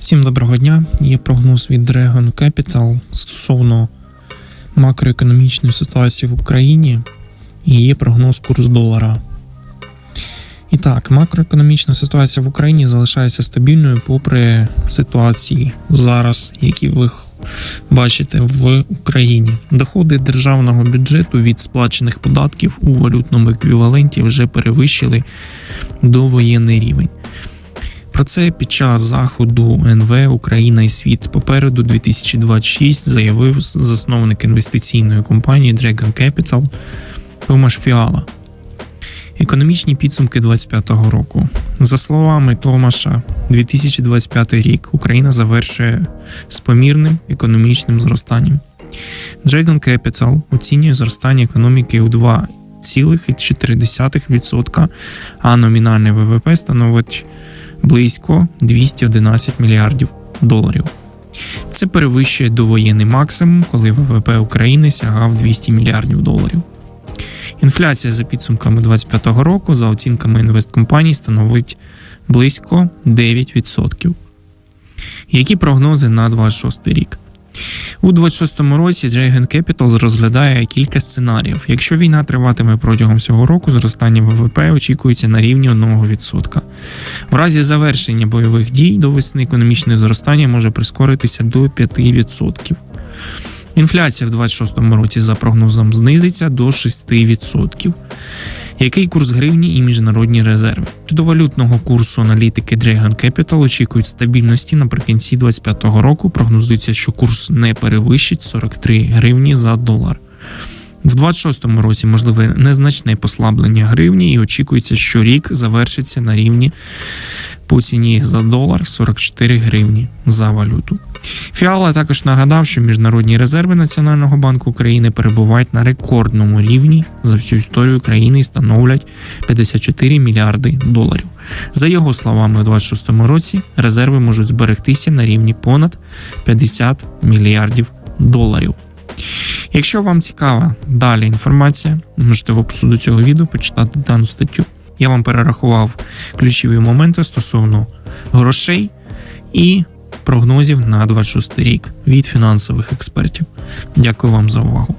Всім доброго дня. Є прогноз від Dragon Capital стосовно макроекономічної ситуації в Україні і є прогноз курс долара. І так, макроекономічна ситуація в Україні залишається стабільною попри ситуації зараз, які ви бачите в Україні. Доходи державного бюджету від сплачених податків у валютному еквіваленті вже перевищили довоєнний рівень. Про це під час заходу НВ Україна і світ попереду 2026 заявив засновник інвестиційної компанії Dragon Capital Томаш Фіала. Економічні підсумки 2025 року. За словами Томаша, 2025 рік Україна завершує з помірним економічним зростанням. Dragon Capital оцінює зростання економіки у 2,4%, а номінальний ВВП становить близько 211 мільярдів доларів. Це перевищує довоєнний максимум, коли ВВП України сягав 200 мільярдів доларів. Інфляція за підсумками 2025 року, за оцінками інвесткомпаній, становить близько 9%. Які прогнози на 26 рік? У 26-му році Dragon Capital розглядає кілька сценаріїв. Якщо війна триватиме протягом всього року, зростання ВВП очікується на рівні 1%. В разі завершення бойових дій до весни економічне зростання може прискоритися до 5%. Інфляція в 26-му році за прогнозом знизиться до 6%. Який курс гривні і міжнародні резерви? Щодо валютного курсу аналітики Dragon Capital очікують стабільності наприкінці 2025 року. Прогнозується, що курс не перевищить 43 гривні за долар. В 26-му році можливе незначне послаблення гривні, і очікується, що рік завершиться на рівні по ціні за долар 44 гривні за валюту. Фіала також нагадав, що міжнародні резерви Національного банку України перебувають на рекордному рівні за всю історію країни і становлять 54 мільярди доларів. За його словами, у 2026 році резерви можуть зберегтися на рівні понад 50 мільярдів доларів. Якщо вам цікава далі інформація, можете в опису до цього відео почитати дану статтю. Я вам перерахував ключові моменти стосовно грошей і прогнозів на 26 рік від фінансових експертів. Дякую вам за увагу.